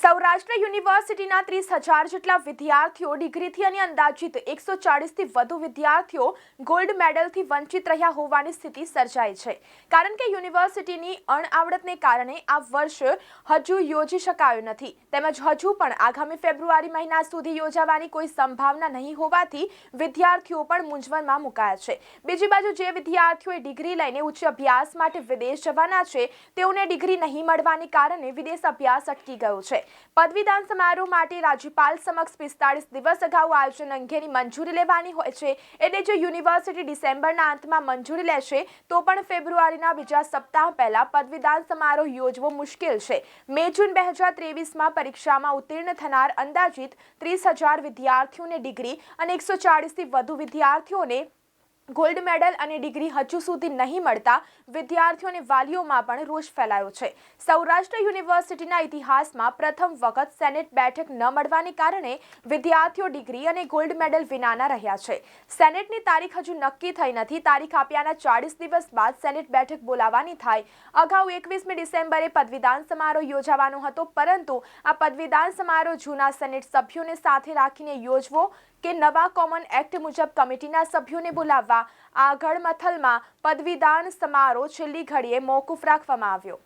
સૌરાષ્ટ્ર યુનિવર્સિટીના ત્રીસ હજાર જેટલા વિદ્યાર્થીઓ ડિગ્રીથી અને અંદાજિત એકસો ચાળીસથી વધુ વિદ્યાર્થીઓ ગોલ્ડ મેડલથી વંચિત રહ્યા હોવાની સ્થિતિ સર્જાઈ છે. કારણ કે યુનિવર્સિટીની અણઆવડતને કારણે આ વર્ષ હજુ યોજી શકાયું નથી. તેમજ હજુ પણ આગામી ફેબ્રુઆરી મહિના સુધી યોજાવાની કોઈ સંભાવના નહીં હોવાથી વિદ્યાર્થીઓ પણ મૂંઝવણમાં મુકાયા છે. બીજી બાજુ જે વિદ્યાર્થીઓએ ડિગ્રી લઈને ઉચ્ચ અભ્યાસ માટે વિદેશ જવાના છે, તેઓને ડિગ્રી નહીં મળવાને કારણે વિદેશ અભ્યાસ અટકી ગયો છે. પદવીદાન સમારોહ માટે રાજ્યપાલ સમક્ષ પિસ્તાળીસ દિવસ અગાઉ આયોજન અંગેની મંજૂરી લેવાની હોય છે. એટલે જો યુનિવર્સિટી ડિસેમ્બરના અંતમાં મંજૂરી લેશે, તો પણ ફેબ્રુઆરીના બીજા સપ્તાહ પહેલા પદવીદાન સમારોહ યોજવો મુશ્કેલ છે. મે જૂન બે હજાર ત્રેવીસમાં પરીક્ષામાં ઉત્તીર્ણ થનાર અંદાજિત ત્રીસ હજાર વિદ્યાર્થીઓને ડિગ્રી અને એકસો ચાળીસથી વધુ વિદ્યાર્થીઓને ગોલ્ડ મેડલ અને ડિગ્રી હજુ સુધી નહીં મળતા વિદ્યાર્થીઓ અને વાલીઓમાં પણ રોષ ફેલાયો છે. સૌરાષ્ટ્ર યુનિવર્સિટીના ઇતિહાસમાં પ્રથમ વખત સેનેટ બેઠક ન મળવાને કારણે વિદ્યાર્થીઓ ડિગ્રી અને ગોલ્ડ મેડલ વિનાના રહ્યા છે. સેનેટની તારીખ હજુ નક્કી થઈ નથી. તારીખ આપ્યાના ચાળીસ દિવસ બાદ સેનેટ બેઠક બોલાવવાની થાય. અગાઉ એકવીસમી ડિસેમ્બરે પદવીદાન સમારોહ યોજાવાનો હતો, પરંતુ આ પદવીદાન સમારોહ જૂના સેનેટ સભ્યોને સાથે રાખીને યોજવો કે નવા કોમન એક્ટ મુજબ કમિટીના સભ્યોને બોલાવવા આગળ મથલમાં પદવીદાન સમારોહ છેલ્લી ઘડીએ મોકૂફ રાખવામાં આવ્યો.